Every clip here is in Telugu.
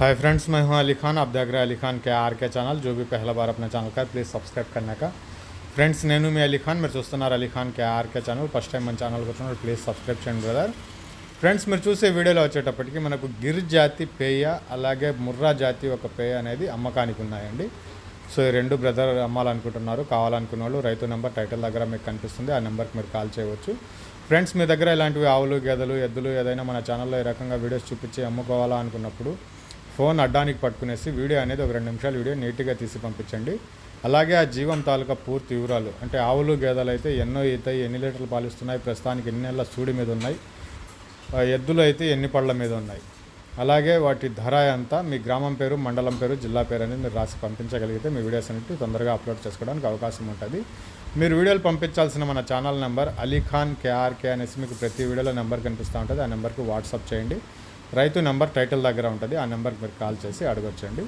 हाय फ्रेंड्स मैं हूं अली खान आप देख रहे हैं अली खान के आर के ఛానల్ जो भी पहला बार अपने ఛానల్ का ప్లీజ్ సబ్స్క్రైబ్ करने का ఫ్రెండ్స్ నేను మీ అలీ ఖాన్ మీరు చూస్తున్నారు Ali Khan K RK channel first time మన ఛానల్కి వచ్చినప్పుడు ప్లీజ్ సబ్స్క్రైబ్ చేయండి బ్రదర్ ఫ్రెండ్స్ మీరు చూసే వీడియోలో వచ్చేటప్పటికి మనకు గిర్ జాతి పేయ అలాగే ముర్రా జాతి ఒక పేయ అనేది అమ్మకానికి ఉన్నాయండి సో ఈ రెండు బ్రదర్ అమ్మాలనుకుంటున్నారు కావాలనుకున్న వాళ్ళు రైతు నెంబర్ టైటిల్ దగ్గర మీకు కనిపిస్తుంది ఆ నెంబర్కి మీరు కాల్ చేయవచ్చు ఫ్రెండ్స్ మీ దగ్గర ఇలాంటివి ఆవులు గేదెలు ఎద్దులు ఏదైనా మన ఛానల్లో ఈ రకంగా వీడియోస్ చూపించి అమ్ముకోవాలా అనుకున్నప్పుడు ఫోన్ అడ్డానికి పట్టుకునేసి వీడియో అనేది ఒక రెండు నిమిషాలు వీడియో నీట్గా తీసి పంపించండి. అలాగే ఆ జీవం తాలూకా పూర్తి వివరాలు అంటే ఆవులు గేదెలు అయితే ఎన్నో ఈతాయి ఎన్ని లీటర్లు పాలిస్తున్నాయి ప్రస్తుతానికి ఎన్ని నెలల సూడి మీద ఉన్నాయి ఎద్దులు అయితే ఎన్ని పళ్ళ మీద ఉన్నాయి. అలాగే వాటి ధర ఎంత మీ గ్రామం పేరు మండలం పేరు జిల్లా పేరు అనేది మీరు రాసి పంపించగలిగితే మీ వీడియోస్ అనేవి తొందరగా అప్లోడ్ చేసుకోవడానికి అవకాశం ఉంటుంది. మీరు వీడియోలు పంపించాల్సిన మన ఛానల్ నెంబర్ అలీఖాన్ కేఆర్కే అనేసి మీకు ప్రతి వీడియోలో నెంబర్ కనిపిస్తూ ఉంటుంది. ఆ నెంబర్కి వాట్సాప్ చేయండి. రైతు నెంబర్ టైటిల్ దగ్గర ఉంటుంది ఆ నెంబర్కి మీరు కాల్ చేసి అడగొచ్చండి.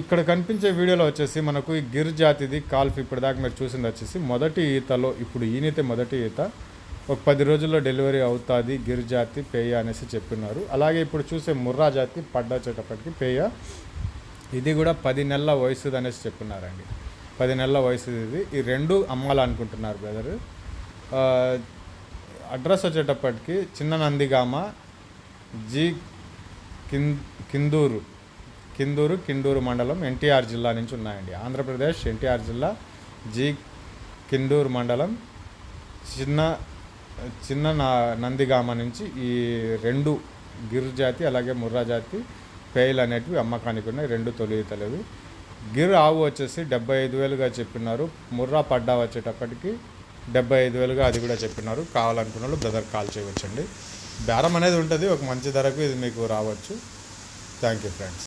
ఇక్కడ కనిపించే వీడియోలో వచ్చేసి మనకు ఈ గిర్ జాతిది కాల్ఫ్ ఇప్పటిదాకా మీరు చూసింది వచ్చేసి మొదటి ఈతలో ఇప్పుడు ఈనితే మొదటి ఈత ఒక పది రోజుల్లో డెలివరీ అవుతుంది గిర్ జాతి పేయ అనేసి చెప్పినారు. అలాగే ఇప్పుడు చూసే ముర్రా జాతి పడ్డొచ్చేటప్పటికి పేయ ఇది కూడా పది నెలల వయసుది అనేసి చెప్పినారండి. పది నెలల వయసుది ఇది. ఈ రెండు అమ్మాలనుకుంటున్నారు బ్రదర్. అడ్రస్ వచ్చేటప్పటికి చిన్న నందిగామ జీ కిన్ కిందూరు కిందూరు కిండూరు మండలం ఎన్టీఆర్ జిల్లా నుంచి ఉన్నాయండి. ఆంధ్రప్రదేశ్ ఎన్టీఆర్ జిల్లా జీ కిండూరు మండలం చిన్న చిన్న నా నందిగామ నుంచి ఈ రెండు గిర్ జాతి అలాగే ముర్రా జాతి పేయలు అనేటివి అమ్మకానికి ఉన్నాయి. రెండు తొలితలేవు గిర్ ఆవు వచ్చేసి డెబ్బై ఐదు వేలుగా చెప్పినారు. ముర్రా పడ్డా వచ్చేటప్పటికి డెబ్బై ఐదు వేలుగా అది కూడా చెప్పినారు. కావాలనుకున్న వాళ్ళు బ్రదర్ కాల్ చేయవచ్చండి. బేరం అనేది ఉంటుంది. ఒక మంచి ధరకు ఇది మీకు రావచ్చు. Thank you friends.